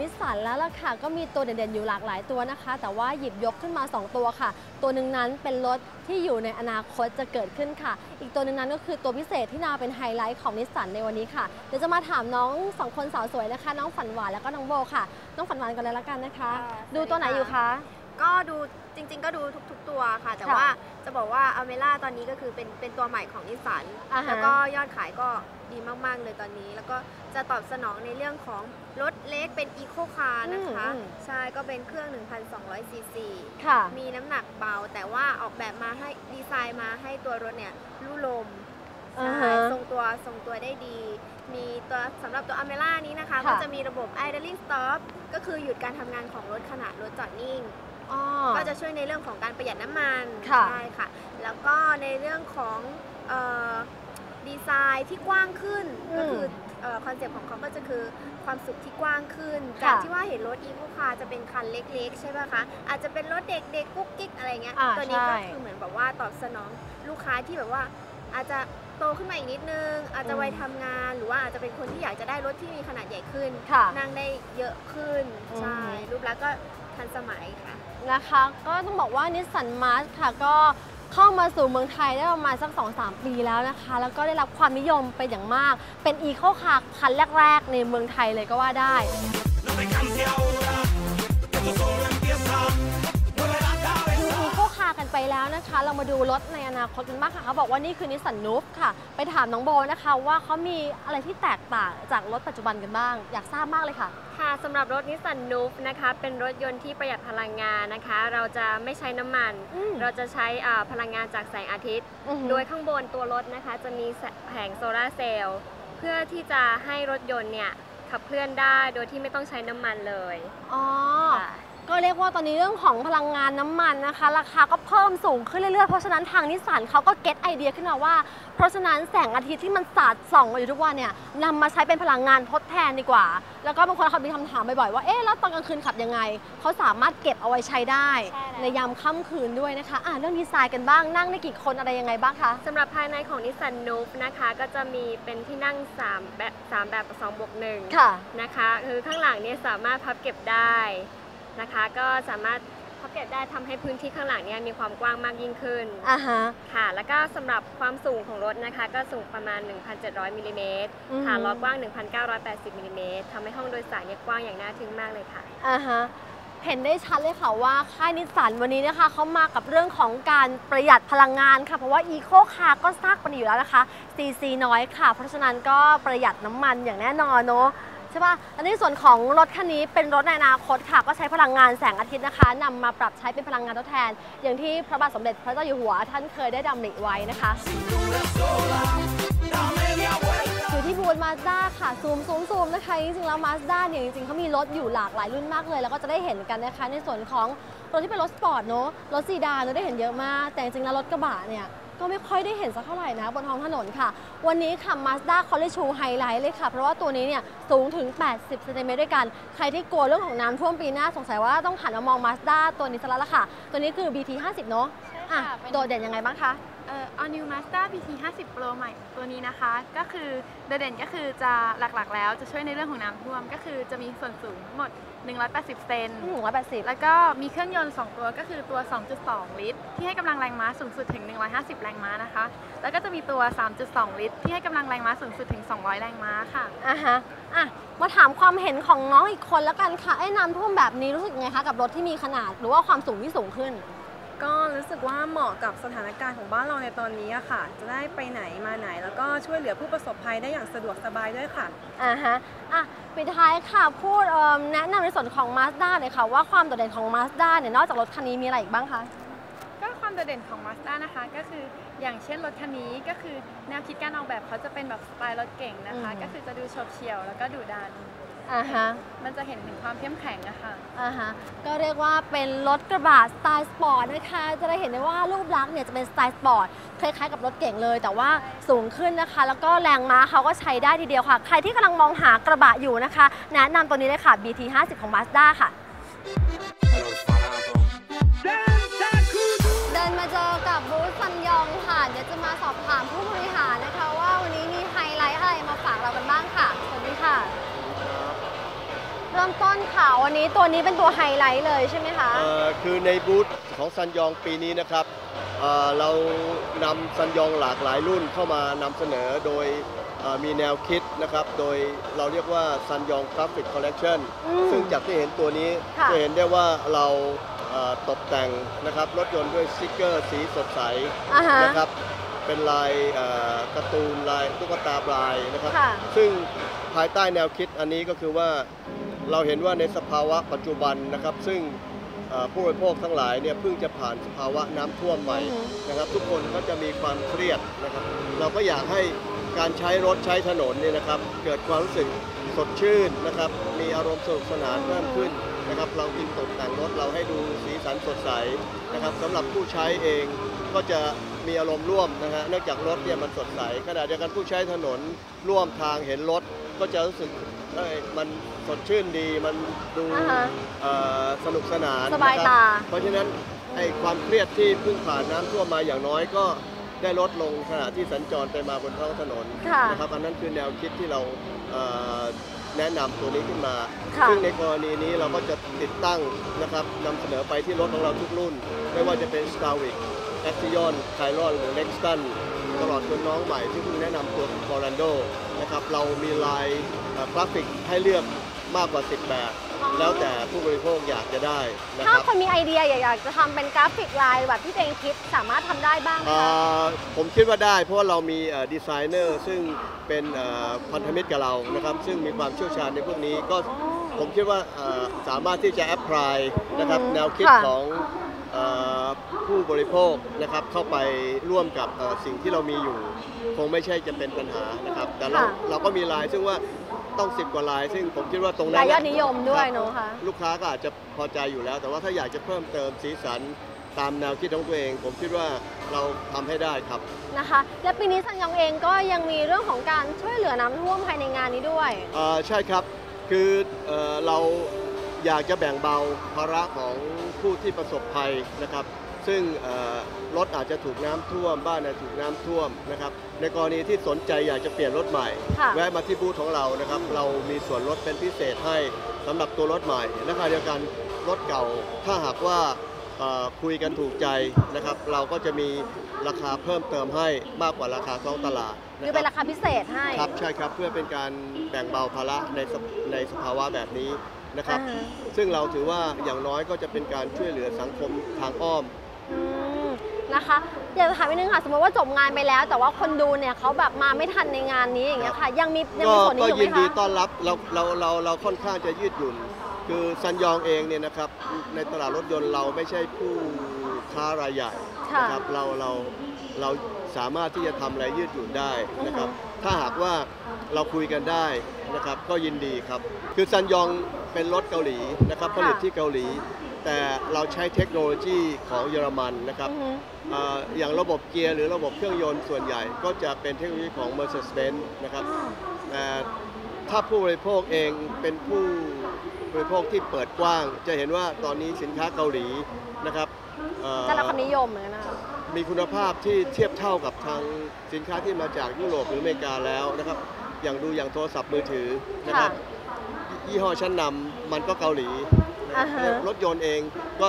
นิสสันแล้วล่ะค่ะ ก็มีตัวเด่นๆอยู่หลากหลายตัวนะคะ แต่ว่าหยิบยกขึ้นมา 2 ตัวค่ะ ตัวหนึ่งนั้นเป็นรถที่อยู่ในอนาคตจะเกิดขึ้นค่ะ อีกตัวหนึ่งนั้นก็คือตัวพิเศษที่นาเป็นไฮไลท์ของนิสสันในวันนี้ค่ะ เดี๋ยวจะมาถามน้องสองคนสาวสวยนะคะ น้องฝันหวานแล้วก็น้องโบค่ะ น้องฝันหวานกันเลยละกันนะคะค่ะดูตัวไหนอยู่คะ ก็ดูจริง ๆ ก็ดูทุก ๆ ตัวค่ะ แต่ค่ะว่าจะบอกว่าอเมล่าตอนนี้ก็คือเป็นเป็นตัวใหม่ของนิสสันอ่าฮะ แล้วก็ยอดขายก็ดีมาก ๆ เลยตอนนี้ แล้วก็จะตอบสนองในเรื่องของรถเล็กเป็นอีโคคาร์นะคะ อืมใช่ก็เป็นเครื่อง 1,200 ซีซี ค่ะ มีน้ำหนักเบาแต่ว่าออกแบบมาให้ดีไซน์มาให้ตัวรถเนี่ยลู่ลมอ่าใช่ฮะทรงตัวทรงตัวได้ดี มีตัวสำหรับตัวอเมล่านี้นะคะ ค่ะ ก็จะมีระบบ idling stop ก็คือหยุดการทำงานของรถขณะรถจอดนิ่งอ๋อ ก็จะช่วยในเรื่องของการประหยัดน้ำมันค่ะใช่ค่ะ แล้วก็ในเรื่องของเอ่อดีไซน์ที่กว้างขึ้นก็คือคอนเซ็ปต์ของเขาก็จะคือความสุขที่กว้างขึ้นค่ะจากที่ว่าเห็นรถอีโคคาร์จะเป็นคันเล็ก ๆ ใช่ป่ะคะ อาจจะเป็นรถเด็กๆกุ๊กกิ๊กอะไรเงี้ยอ่าตัวนี้ก็ใช่คือเหมือนแบบว่าตอบสนองลูกค้าที่แบบว่าอาจจะ โตขึ้นมาอีกนิดนึง อาจจะอืมวัยทำงานหรือว่าอาจจะเป็นคนที่อยากจะได้รถที่มีขนาดใหญ่ขึ้น ค่ะนั่งได้เยอะขึ้น ใช่ อืม รูปลักษณ์ก็ทันสมัยค่ะ นะคะ ก็ต้องบอกว่านิสสันมาร์ค่ะก็เข้ามาสู่เมืองไทยได้ประมาณสัก 2-3 ปีแล้วนะคะ แล้วก็ได้รับความนิยมเป็นอย่างมาก เป็นอีโคคาร์คันแรก ๆ ในเมืองไทยเลยก็ว่าได้ No te canses ahora, แล้วนะคะ เรามาดูรถในอนาคตกันบ้างค่ะเขาบอกว่านี่คือนิสสันนูฟค่ะ ไปถามน้องโบนะคะว่าเขามีอะไรที่แตกต่างจากรถปัจจุบันกันบ้าง อยากทราบมากเลยค่ะค่ะสำหรับรถนิสสันนูฟนะคะเป็นรถยนต์ที่ประหยัดพลังงานนะคะ เราจะไม่ใช้น้ำมันอืมเราจะใช้อ่าพลังงานจากแสงอาทิตย์อือหือโดยข้างบนตัวรถนะคะ จะมีแผงโซลาร์เซลล์เพื่อที่จะให้รถยนต์เนี่ยขับเคลื่อนได้โดยที่ไม่ต้องใช้น้ำมันเลยอ๋อค่ะ ก็เรียกว่าตอนนี้เรื่องของพลังงานน้ำมันนะคะ ราคาก็เพิ่มสูงขึ้นเรื่อยๆ เพราะฉะนั้นทางนิสสันเขาก็เก็ตไอเดียขึ้นมาว่า เพราะฉะนั้นแสงอาทิตย์ที่มันสาดส่องมาอยู่ทุกวันเนี่ยนำมาใช้เป็นพลังงานทดแทนดีกว่า แล้วก็บางคนเขามีคำถามบ่อยๆว่าเอ๊ะแล้วตอนกลางคืนขับยังไง เขาสามารถเก็บเอาไว้ใช้ได้ใช่แล้วในยามค่ำคืนด้วยนะคะอะเรื่องดีไซน์กันบ้างนั่งได้กี่คนอะไรยังไงบ้างคะสำหรับภายในของนิสสันนูฟนะคะก็จะมีเป็นที่นั่ง 3 แบบ3แบบ2บวก1ค่ะนะคะคือข้างหลังเนี่ยสามารถพับเก็บได้ นะคะ ก็สามารถพับเก็บได้ทำให้พื้นที่ข้างหลังเนี่ยมีความกว้างมากยิ่งขึ้นอ่าฮะค่ะ แล้วก็สำหรับความสูงของรถนะคะ ก็สูงประมาณ 1,700มิลลิเมตรอือฮึฐานล้อกว้าง 1,980มิลลิเมตรทำให้ห้องโดยสารเนี่ยกว้างอย่างน่าทึ่งมากเลยค่ะอ่าฮะเห็นได้ชัดเลยค่ะว่าค่ายนิสสันวันนี้นะคะเขามากับเรื่องของการประหยัดพลังงานค่ะ เพราะว่าอีโคคาร์ก็ซากมันอยู่แล้วนะคะ CC น้อยค่ะ เพราะฉะนั้นก็ประหยัดน้ำมันอย่างแน่นอนเนาะ ใช่ป่ะ อันนี้ส่วนของรถคันนี้เป็นรถในอนาคตค่ะ ก็ใช้พลังงานแสงอาทิตย์นะคะนำมาปรับใช้เป็นพลังงานทดแทน อย่างที่พระบาทสมเด็จพระเจ้าอยู่หัวท่านเคยได้ดำริไว้นะคะอยู่ที่บูธมาสด้าค่ะ ซูมซูมซูมนะคะ จริงๆ แล้วมาสด้าเนี่ย จริงๆเขามีรถอยู่หลากหลายรุ่นมากเลย แล้วก็จะได้เห็นกันนะคะ ในส่วนของรถที่เป็นรถสปอร์ตเนอะรถซีดานเราได้เห็นเยอะมาก แต่จริงๆแล้วรถกระบะเนี่ย ก็ไม่ค่อยได้เห็นสักเท่าไหร่นะบนท้องถนนค่ะ วันนี้ค่ะ Mazda c o l l e g e ไฮไลท์เลยค่ะ เพราะว่าตัวนี้เนี่ยสูงถึง 80เซนติเมตรด้วยกัน ใครที่กลัวเรื่องของน้ำท่วมปีหน้าสงสัยว่าต้องหันมามอง Mazda ตัวนี้ซะแล้วล่ะค่ะ ตัวนี้คือ BT 50เนอะใช่อะค่ะเป็นโดดเด่นยังไงบ้างคะเอ่อ All New Mazda BT 50 Pro ใหม่ตัวนี้นะคะ ก็คือโดดเด่นก็คือจะหลักๆ แล้วจะช่วยในเรื่องของน้ำท่วม ก็คือจะมีส่วนสูงทั้งหมด 180 เซน หนึ่งร้อยแปดสิบแล้วก็มีเครื่องยนต์ 2 ตัวก็คือตัว 2.2 ลิตร ที่ให้กำลังแรงม้าสูงสุดถึง 150 แรงม้านะคะ แล้วก็จะมีตัว 3.2 ลิตร ที่ให้กำลังแรงม้าสูงสุดถึง 200 แรงม้าค่ะ อะฮะอะมาถามความเห็นของน้องอีกคนแล้วกันค่ะไอ้น้ำท่วมแบบนี้รู้สึกยังไงคะกับรถที่มีขนาดหรือว่าความสูงที่สูงขึ้น ก็รู้สึกว่าเหมาะกับสถานการณ์ของบ้านเราในตอนนี้อะค่ะ จะได้ไปไหนมาไหน แล้วก็ช่วยเหลือผู้ประสบภัยได้อย่างสะดวกสบายด้วยค่ะ อ่าฮะ อะ ปิดท้ายค่ะ พูดเอิ่มแนะนำในส่วนของ Mazda หน่อยค่ะ ว่าความโดดเด่นของ Mazda เนี่ย นอกจากรถคันนี้มีอะไรอีกบ้างคะ ก็ความโดดเด่นของ Mazda นะคะก็คืออย่างเช่นรถคันนี้ก็คือแนวคิดการออกแบบเขาจะเป็นแบบสไตล์รถเก่งนะคะ อืม ก็คือจะดูโฉบเฉี่ยวแล้วก็ดุดัน อ่าฮะมันจะเห็นถึงความเข้มแข็งอะค่ะอ่าฮะก็เรียกว่าเป็นรถกระบะสไตล์สปอร์ตนะคะจะได้เห็นได้ว่ารูปลักษณ์เนี่ยจะเป็นสไตล์สปอร์ตคล้ายๆกับรถเก่งเลย แต่ว่าสูงขึ้นนะคะ แล้วก็แรงม้าเขาก็ใช้ได้ทีเดียวค่ะ ใครที่กำลังมองหากระบะอยู่นะคะ แนะนำตัวนี้เลยค่ะ BT 50ของ Mazda ค่ะเดินมาเจอกับบูธซันยองค่ะเดี๋ยวจะมาสอบถามผู้ ริ่มต้นค่ะวันนี้ตัวนี้เป็นตัวไฮไลท์เลยใช่ไหมคะเอ่อคือในบูธของซันยองปีนี้นะครับเอ่อเรานำซันยองหลากหลายรุ่นเข้ามานำเสนอโดยเอ่อมีแนวคิดนะครับ โดยเราเรียกว่าซันยองกราฟิกคอลเล t ชันอืมซึ่งจากที่เห็นตัวนี้ค่ะ จะเห็นได้ว่าเราเอ่อตกแต่งนะครับรถยนต์ด้วยสติกเกอร์สีสดใส อ่าฮะ นะครับเป็นลายเอ่อการ์ตูนลายตุ๊กตาปลายนะครับ ค่ะซึ่งภายใต้แนวคิดอันนี้ก็คือว่า เราเห็นว่าในสภาวะปัจจุบันนะครับ ซึ่งเอ่อผู้บริโภคทั้งหลายเนี่ยเพิ่งจะผ่านสภาวะน้ำท่วมใหม่อือฮึนะครับ ทุกคนก็จะมีความเครียดนะครับ เราก็อยากให้การใช้รถใช้ถนนเนี่ยนะครับ เกิดความรู้สึกสดชื่นนะครับ มีอารมณ์สนุกสนานเพิ่มขึ้นนะครับ เราจึงตกแต่งรถเราให้ดูสีสันสดใสนะครับสำหรับผู้ใช้เองก็จะมีอารมณ์ร่วมนะฮะเนื่องจากรถเนี่ยมันสดใสขณะเดียวกันผู้ใช้ถนนร่วมทางเห็นรถ ก็จะรู้สึกเอ้ยมันสดชื่นดีมันดูอ่าฮะเอ่อสนุกสนานสบายนะครับตาเพราะฉะนั้นไอ้ความเครียดที่เพิ่งผ่านน้ำท่วมมาอย่างน้อยก็ได้ลดลงขณะที่สัญจรไปมาบนท้องถนนค่ะนะครับอันนั้นคือแนวคิดที่เราเอ่อแนะนำตัวนี้ขึ้นมา ค่ะ ซึ่งในกรณีนี้เราก็จะติดตั้งนะครับนำเสนอไปที่รถของเราทุกรุ่น ไม่ว่าจะเป็น s t a r w i c a x i o n k y r o n หรือ Lexton ตลอดจนน้องใหม่ที่เพิ่งแนะนำตัว c o r a n d o นะครับเรามีลายเอ่อกราฟิกให้เลือกมากกว่า 10 แบบ แล้วแต่ผู้บริโภคอยากจะได้นะคถ้ารับคนมีไอเดียอยากจะทำเป็นกราฟิกลายแบบที่ตัวเองคิดสามารถทำได้บ้างไหมอ่คะาผมคิดว่าได้ เพราะว่าเรามีเอ่อดีไซเนอร์ซึ่งเป็นเอ่อพันธมิตรกับเรานะครับซึ่งมีความเชี่ยวชาญในพวกนี้ก็ผมคิดว่าเอ่อสามารถที่จะแอพพลายนะครับอืมแนวคิดค่ะของเอ่อ ผู้บริโภคนะครับเข้าไปร่วมกับเอ่อสิ่งที่เรามีอยู่ คงไม่ใช่จะเป็นปัญหานะครับ แต่เราค่ะเราก็มีลายซึ่งว่าต้องสิบกว่าลาย ซึ่งผมคิดว่าตรงนั้ลายนยอดนิยมด้วยครับเนอะคะลูกค้าก็อาจจะพอใจอยู่แล้ว แต่ว่าถ้าอยากจะเพิ่มเติมสีสันตามแนวคิดของตัวเอง ผมคิดว่าเราทำให้ได้ครับ นะคะ และปีนี้ซันยองเองก็ยังมีเรื่องของการช่วยเหลือน้ำท่วมภายในงานนี้ด้วย เอ่อใช่ครับ คือเอ่อเรา อยากจะแบ่งเบาภาระของผู้ที่ประสบภัยนะครับ ซึ่งเอ่อรถอาจจะถูกน้ำท่วม บ้านอาจจะถูกน้ำท่วมนะครับ ในกรณีที่สนใจอยากจะเปลี่ยนรถใหม่ค่ะแวะมาที่บูธของเรานะครับ เรามีส่วนลดเป็นพิเศษให้สำหรับตัวรถใหม่และขณะเดียวกันรถเก่าถ้าหากว่าเอ่อคุยกันถูกใจนะครับ เราก็จะมีราคาเพิ่มเติมให้มากกว่าราคาท้องตลาดหนะรือคเป็นรับราคาพิเศษให้ ครับ ใช่ครับ เพื่อเป็นการแบ่งเบาภาระในสภในสภาวะแบบนี้ นะครับ อ่าฮะซึ่งเราถือว่าอย่างน้อยก็จะเป็นการช่วยเหลือสังคมทางอ้อม อืมนะคะอยากจะถามนิดนึงค่ะ สมมติว่าจบงานไปแล้ว แต่ว่าคนดูเนี่ยเขาแบบมาไม่ทันในงานนี้อย่างเงี้ยค่ะ ยังมียังก็มีส่วนนี้ก็อยู่ไหมยินดีคะ ต้อนรับเราเราเราเราค่อนข้างจะยืดหยุ่น คือซันยองเองเนี่ยนะครับในตลาดรถยนต์เราไม่ใช่ผู้ค้ารายใหญ่ค่ะ นะครับเราเราเรา สามารถที่จะทำอะไรยืดหยุ่นได้นะครับ ถ้าหากว่าเราคุยกันได้นะครับ ก็ยินดีครับ คือซันยองเป็นรถเกาหลีนะครับผลิตที่เกาหลี แต่เราใช้เทคโนโลยีของเยอรมันนะครับอือฮึเอ่ออย่างระบบเกียร์หรือระบบเครื่องยนต์ส่วนใหญ่ก็จะเป็นเทคโนโลยีของ Mercedes-Benz นะครับแต่ถ้าผู้บริโภคเองเป็นผู้บริโภคที่เปิดกว้าง จะเห็นว่าตอนนี้สินค้าเกาหลีนะครับเอ่อได้รับความนิยมเหมือนกันนะคะ มีคุณภาพที่เทียบเท่ากับทางสินค้าที่มาจากยุโรปหรืออเมริกาแล้วนะครับ อย่างดูอย่างโทรศัพท์มือถือนะครับ ยี่ห้อชั้นนำมันก็เกาหลีนะอ่าฮะ รถยนต์เองก็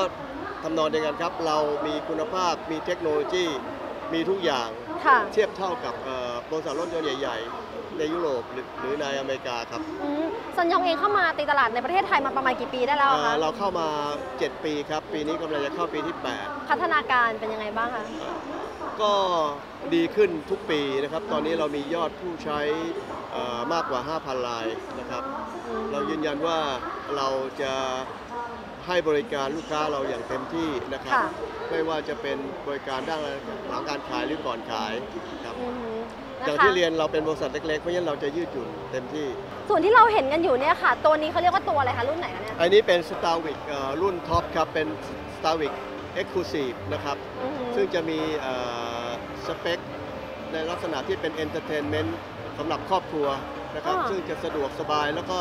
ทำนองเดียวกันครับ เรามีคุณภาพมีเทคโนโลยีมีทุกอย่าง ค่ะ เทียบเท่ากับเอ่อบริษัทรถยนต์ใหญ่ ๆ ในยุโรปหรือหรือในอเมริกาครับอืมซันยองเองเข้ามาตีตลาดในประเทศไทยมาประมาณกี่ปีได้แล้วอะเอ่คะอเราเข้ามา 7 ปีครับ ปีนี้กำลังจะเข้าปีที่ พัฒนาการเป็นยังไงบ้างคะ8 ก็ดีขึ้นทุกปีนะครับ ตอนนี้เรามียอดผู้ใช้เอ่อมากกว่า 5,000รายนะครับ อืมเรายืนยันว่าเราจะให้บริการลูกค้าเราอย่างเต็มที่นะครับ ค่ะไม่ว่าจะเป็นบริการด้านหลังการขายหรือก่อนขายครับ อือ ฮึอนะย่างคะที่เรียนเราเป็นบริษัทเล็กๆ เพราะฉะนั้นเราจะยืดหยุ่นเต็มที่ ส่วนที่เราเห็นกันอยู่เนี่ยค่ะ ตัวนี้เขาเรียกว่าตัวอะไรคะรุ่นไหนคะเนี่ย อันนี้เป็น Star w i c เอ่อรุ่นท็อปครับ เป็น Star w i c Exclusive นะครับ อือฮึซึ่งจะมีเอ่อสเปค ในลักษณะที่เป็น Entertainment สำหรับครอบครัวนะครับ อ่าซึ่งจะสะดวกสบายแล้วก็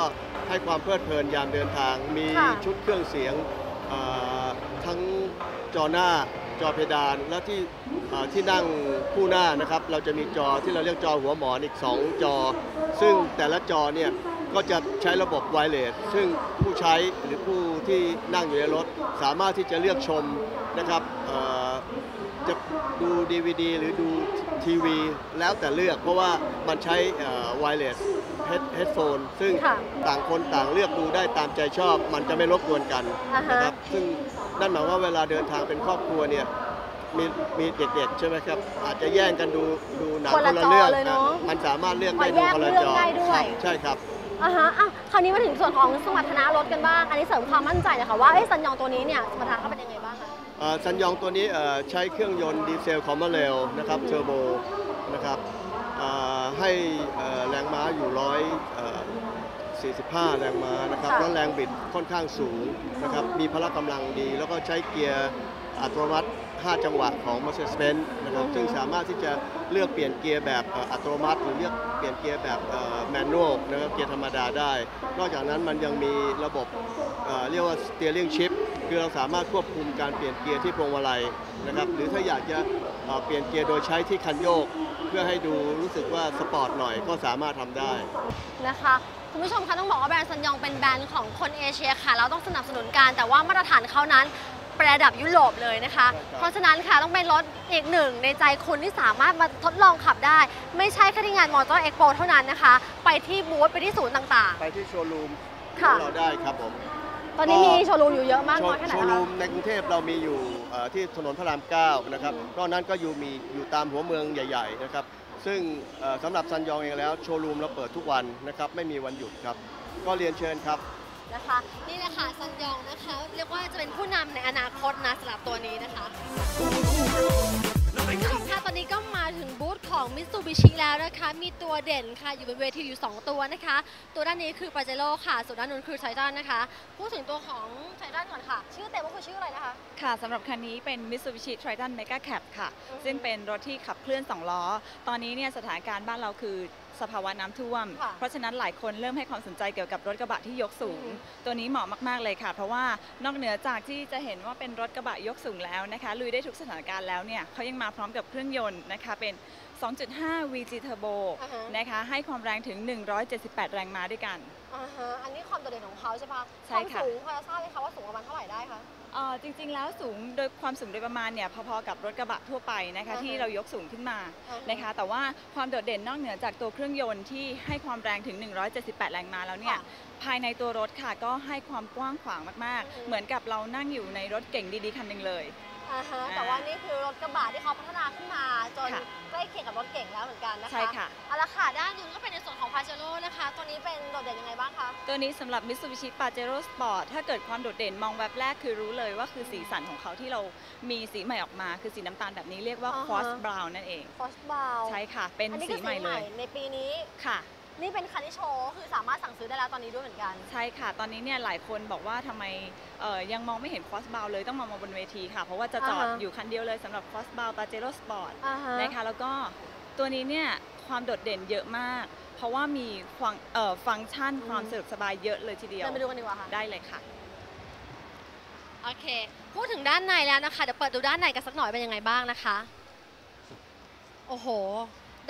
ให้ความเพลิดเพลินยามเดินทาง มีค่ะ ชุดเครื่องเสียงเอ่อทั้งจอหน้า จอเพดาน และที่ที่นั่งคู่หน้านะครับ เราจะมีจอที่เราเรียกจอหัวหมอนอีก 2 จอ ซึ่งแต่ละจอเนี่ยก็จะใช้ระบบไวเลสซึ่งผู้ใช้หรือผู้ที่นั่งอยู่ในรถ สามารถที่จะเลือกชมนะครับจะดู DVD หรือดูทีวี แล้วแต่เลือกเพราะว่ามันใช้ไวเลส เฮดโฟนซึ่งค่ะต่างคนต่างเลือกดูได้ตามใจชอบ มันจะไม่รบกวนกันอ่าฮะ นะครับ ซึ่งนั่นหมายว่าเวลาเดินทางเป็นครอบครัวเนี่ยมีมีเด็กๆใช่ไหมครับ อาจจะแย่งกันดูดูหนังคคนนละละจอเรื่องเลยเนอะนะมันสามารถเลือกอ๋อได้ดูแยกคนละเรื่องจอได้ด้วย ครับใช่ครับ อ่าฮะอะคราวนี้มาถึงส่วนของสมรรถนะรถกันบ้าง อันนี้เสริมความมั่นใจหนะคะว่าเอ้ซันยองตัวนี้เนี่ยสมรรถนะเขาเป็นยังไงบ้างคะเอ่อ ซันยองตัวนี้เอ่อใช้เครื่องยนต์ดีเซลคอมเมอร์เรลนะครับเทอร์โบนะครับเอ่อให้เอ่อแรงม้าอยู่ร้อย45 แรงม้านะครับค่ะแล้วแรงบิดค่อนข้างสูงนะครับมีพละกำลังดี แล้วก็ใช้เกียร์อัตโนมัติ 5 จังหวะของ Mercedes-Benz นะครับซึ่งสามารถที่จะเลือกเปลี่ยนเกียร์แบบเอ่ออัตโนมัติ หรือเลือกเปลี่ยนเกียร์แบบแมนนวลนะครับเกียร์ธรรมดาได้ นอกจากนั้นมันยังมีระบบเอ่อเรียกว่า steering shift คือเราสามารถควบคุมการเปลี่ยนเกียร์ที่พวงมาลัยนะครับ หรือถ้าอยากจะเอ่อเปลี่ยนเกียร์โดยใช้ที่คันโยก เพื่อให้ดูรู้สึกว่าสปอร์ตหน่อยก็สามารถทำได้นะคะคุณผู้ชมคะต้องบอกว่าแบรนด์ซันยองเป็นแบรนด์ของคนเอเชียค่ะ เราต้องสนับสนุนกันแต่ว่ามาตรฐานเขานั้นประดับยุโรปเลยนะคะใช่ครับเพราะฉะนั้นค่ะต้องเป็นรถอีกหนึ่งในใจคุณที่สามารถมาทดลองขับได้ ไม่ใช่แค่ที่งานมอเตอร์เอ็กโปเท่านั้นนะคะ ไปที่บูธไปที่ศูนย์ต่างไปที่โชว์รูมขค่ะองเราได้ครับผมๆ ตอนนี้มีโชว์รูมอยู่เยอะมากโชน้อว์ยแค่ไหนโชว์นะรูคะมในกรุงเทพเรามีอยู่เอ่อที่ถนนพระราม9นะครับนอกนั้นก็อยู่มีอยู่ตามหัวเมืองใหญ่ ๆ นะครับ ซึ่งเอ่อสำหรับซันยองเองแล้วโชว์รูมเราเปิดทุกวันนะครับไม่มีวันหยุดครับ ก็เรียนเชิญครับนะคะนี่แหละค่ะซันยองนะคะ เรียกว่าจะเป็นผู้นำในอนาคตนะสำหรับตัวนี้นะคะคุณผู้ชมคะตอนนี้ก็มาถึงบูธ ของ Mitsubishi แล้วนะคะ มีตัวเด่นค่ะ อยู่บนเวทีอยู่ 2 ตัวนะคะ ตัวด้านนี้คือ Pajero ค่ะ ส่วนด้านนู้นคือ Titan นะคะ พูดถึงตัวของ Titan ก่อนค่ะ ชื่อเต็มว่าคือชื่ออะไรนะคะ ค่ะสำหรับคันนี้เป็น Mitsubishi Triton Mega Cab ค่ะอือฮึซึ่งเป็นรถที่ขับเคลื่อน 2 ล้อ ตอนนี้เนี่ยสถานการณ์บ้านเราคือ สภาวะน้ำท่วมค่ะเพราะฉะนั้นหลายคนเริ่มให้ความสนใจเกี่ยวกับรถกระบะที่ยกสูงอือฮึตัวนี้เหมาะมากๆเลยค่ะ เพราะว่านอกเหนือจากที่จะเห็นว่าเป็นรถกระบะยกสูงแล้วนะคะลุยได้ทุกสถานการณ์แล้วเนี่ยเขายังมาพร้อมกับเครื่องยนต์นะคะเป็น 2.5 VG Turbo อ่าฮะนะคะให้ความแรงถึง 178 แรงม้าด้วยกันอ่าฮะอันนี้ความโดดเด่นของเขาใช่ปะใช่ความค่ะสูงพอจะทราบไหมคะว่าสูงประมาณเท่าไหร่ได้คะเอ่อ จริงๆแล้วสูงโดยความสูงโดยประมาณเนี่ยพอๆกับรถกระบะทั่วไปนะคะอ่าฮะที่เรายกสูงขึ้นมาอ่าฮะนะคะแต่ว่าความโดดเด่นนอกเหนือจากตัวเครื่องยนต์ที่ให้ความแรงถึง 178 แรงม้าแล้วเนี่ยค่ะภายในตัวรถค่ะก็ให้ความกว้างขวางมากอือฮึๆเหมือนกับเรานั่งอยู่ในรถเก่งดีๆคันหนึ่งเลย อ่าฮะอ่าแต่ว่านี่คือรถกระบะที่เขาพัฒนาขึ้นมาจนค่ะใกล้เคียงกับรถเก่งแล้วเหมือนกันนะคะใช่ค่ะ เอาละค่ะด้านนู้นก็เป็นในส่วนของ Pajero นะคะ ตัวนี้เป็นโดดเด่นยังไงบ้างคะตัวนี้สำหรับ Mitsubishi Pajero Sport ถ้าเกิดความโดดเด่นมองแวบแรกคือรู้เลยว่าคือสีสันของเขาที่เรามีสีใหม่ออกมา คือสีน้ำตาลแบบนี้เรียกว่าอ่าฮะ cross brown นั่นเอง f o s b o w ใช่ค่ะ เป็นอันนี้สีคือใหม่เลยในปีนี้ ค่ะ นี่เป็นคันที่โชว์คือสามารถสั่งซื้อได้แล้วตอนนี้ด้วยเหมือนกัน ใช่ค่ะ ตอนนี้เนี่ยหลายคนบอกว่าทำไมเอ่อยังมองไม่เห็น cross b o w เลยต้องมองมาบนเวทีค่ะ เพราะว่าจะจอดอ่าฮะอยู่คันเดียวเลยสำหรับ cross b o w Pajero Sport อ่าฮะนะคะแล้วก็ตัวนี้เนี่ยความโดดเด่นเยอะมาก เพราะว่ามีฟังเอ่อฟังก์ชันความสะดวกสบายเยอะเลยทีเดียวเดินไปดูกันดีกว่าค่ะได้เลยค่ะโอเค พูดถึงด้านในแล้วนะคะเดี๋ยวเปิดดูด้านในกันสักหน่อยเป็นยังไงบ้างนะคะ โอ้โห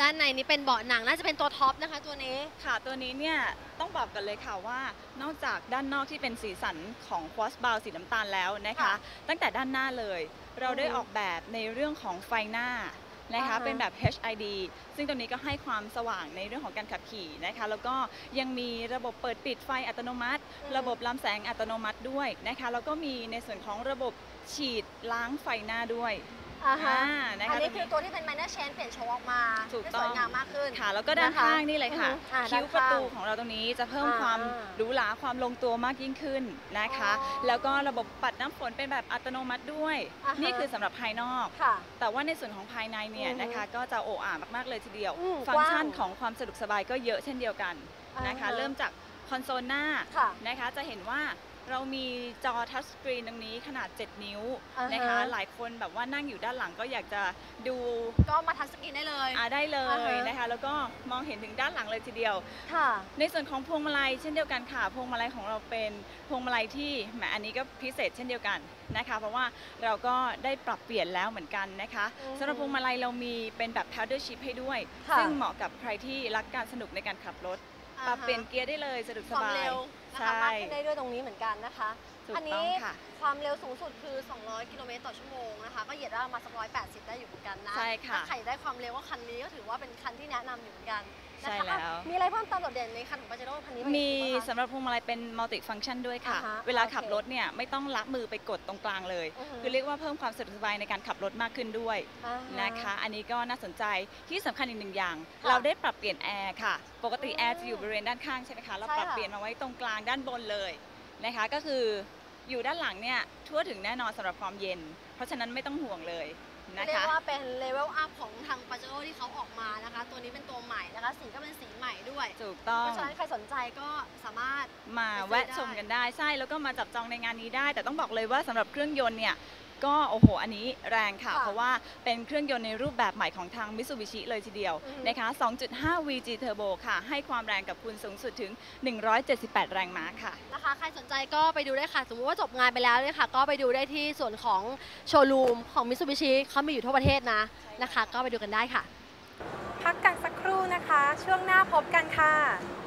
ด้านในนี้เป็นเบาะหนังน่าจะเป็นตัวท็อปนะคะ ตัวนี้ ค่ะตัวนี้เนี่ยต้องบอกกันเลยค่ะว่านอกจากด้านนอกที่เป็นสีสันของ cross b o w สีน้ำตาลแล้วนะคะ ค่ะตั้งแต่ด้านหน้าเลย เราได้อือฮึออกแบบในเรื่องของไฟหน้านะคะ อ่าฮะ เป็นแบบ HID ซึ่งตัวนี้ก็ให้ความสว่างในเรื่องของการขับขี่นะคะ แล้วก็ยังมีระบบเปิดปิดไฟอัตโนมัติ ระบบลำแสงอัตโนมัติด้วยนะคะ แล้วก็มีในส่วนของระบบฉีดล้างไฟหน้าด้วย อ่าฮะอ่านะคะอันนี้คือตัวที่เป็น minor change เปลี่ยนโชว์ออกมาถูกให้ต้สอง วยงามมากขึ้น ค่ะแล้วก็ด้านนะคะข้างนี่เลยค่ะ อือฮึอ่าคิ้วด้านประข้างตูของเราตรงนี้จะเพิ่มอ่าความหรูหราความลงตัวมากยิ่งขึ้นนะคะ อ๋อแล้วก็ระบบปัดน้ำฝนเป็นแบบอัตโนมัติด้วย อ่าฮะ นี่คือสำหรับภายนอก ค่ะ แต่ว่าในส่วนของภายในเนี่ยอือฮึนะคะก็จะโอ้อ่ามากๆเลยทีเดียว อืมฟังก์ชันกว้างของความสะดวกสบายก็เยอะเช่นเดียวกันนะคะ อ่าฮะเริ่มจากคอนโซลหน้าค่ะ นะคะ จะเห็นว่า เรามีจอทัชสกรีนตรงนี้ขนาด 7 นิ้วอ่าฮะนะคะหลายคนแบบว่านั่งอยู่ด้านหลังก็อยากจะดูก็มาทัชสกรีนได้เลยอ่าได้เลอ่าฮะยนะคะแล้วก็มองเห็นถึงด้านหลังเลยทีเดียวค่ะ ในส่วนของพวงมาลัยเช่นเดียวกันค่ะพวงมาลัยของเราเป็นพวงมาลัยที่แหมอันนี้ก็พิเศษเช่นเดียวกันนะคะ เพราะว่าเราก็ได้ปรับเปลี่ยนแล้วเหมือนกันนะคะอือฮึสำหรับพวงมาลัยเรามีเป็นแบบ paddle shift ให้ด้วยค่ะซึ่งเหมาะกับใครที่รักการสนุกในการขับรถอ่าฮะ ปรับเปลี่ยนเกียร์ได้เลยสะดวกสความบายเร็วนะคะใช่มากขึ้นได้ด้วยตรงนี้เหมือนกันนะคะถูกอันต้นี้องค่ะความเร็วสูงสุดคือ 200 กิโลเมตรต่อชั่วโมงนะคะก็เหยียดได้ประมาณสัก180 ได้อยู่เหมือนกันนะใช่ค่ะถ้าใครได้ความเร็วก็คันนี้ก็ถือว่าเป็นคันที่แนะนำอยู่เหมือนกันนะคะ ใช่แล้วอะมีอะไรเพิ่มเติมโดดเด่นในคันของปาเจโร่คันนี้ไหมีอีกบ้างคะสำหรับพวงมาลัยเป็นมัลติฟัง c t ชันด้วยค่ะ อ่าฮะเวลาขับโอเครถเนี่ยไม่ต้องลักมือไปกดตรงกลางเลย อือฮึ คือเรียกว่าเพิ่มความสะดวกสบายในการขับรถมากขึ้นด้วยอ่าฮนะคะ อันนี้ก็น่าสนใจที่สำคัญอีกหนึ่งอย่าง ค่ะเราได้ปรับเปลี่ยนแอร์ค่ะ ปกติอืมแอร์จะอยู่บริเวณด้านข้างใช่ไหมคะ เราใช่ปรับค่ะ เปลี่ยนมาไว้ตรงกลางด้านบนเลยนะคะ ก็คืออยู่ด้านหลังเนี่ยทั่วถึงแน่นอนสำหรับความเย็น เพราะฉะนั้นไม่ต้องห่วงเลย นะเรียคะกว่าเป็นเลเวลอัพของทางปาเจโร่ที่เขาออกมานะคะ ตัวนี้เป็นตัวใหม่นะคะ สีก็เป็นสีใหม่ด้วย ถูกต้อเพง ราะฉะนั้นใครสนใจก็สามารถ มาไปซื้อแวะได้ชมกันได้ใช่แล้วก็มาจับจองในงานนี้ได้ แต่ต้องบอกเลยว่าสำหรับเครื่องยนต์เนี่ย ก็โอ้โห อันนี้แรงค่ะค่ะ เพราะว่าเป็นเครื่องยนต์ในรูปแบบใหม่ของทาง Mitsubishi เลยทีเดียวอือฮึนะคะ 2.5 VG Turbo ค่ะ ให้ความแรงกับคุณสูงสุดถึง 178 แรงม้าค่ะ นะคะ ใครสนใจก็ไปดูได้ค่ะ สมมติว่าจบงานไปแล้วเนี่ยค่ะ ก็ไปดูได้ที่ส่วนของโชว์รูมของ Mitsubishi เขามีอยู่ทั่วประเทศนะนะคะ ก็ไปดูกันได้ค่ะ พักกันสักครู่นะคะ ช่วงหน้าพบกันค่ะ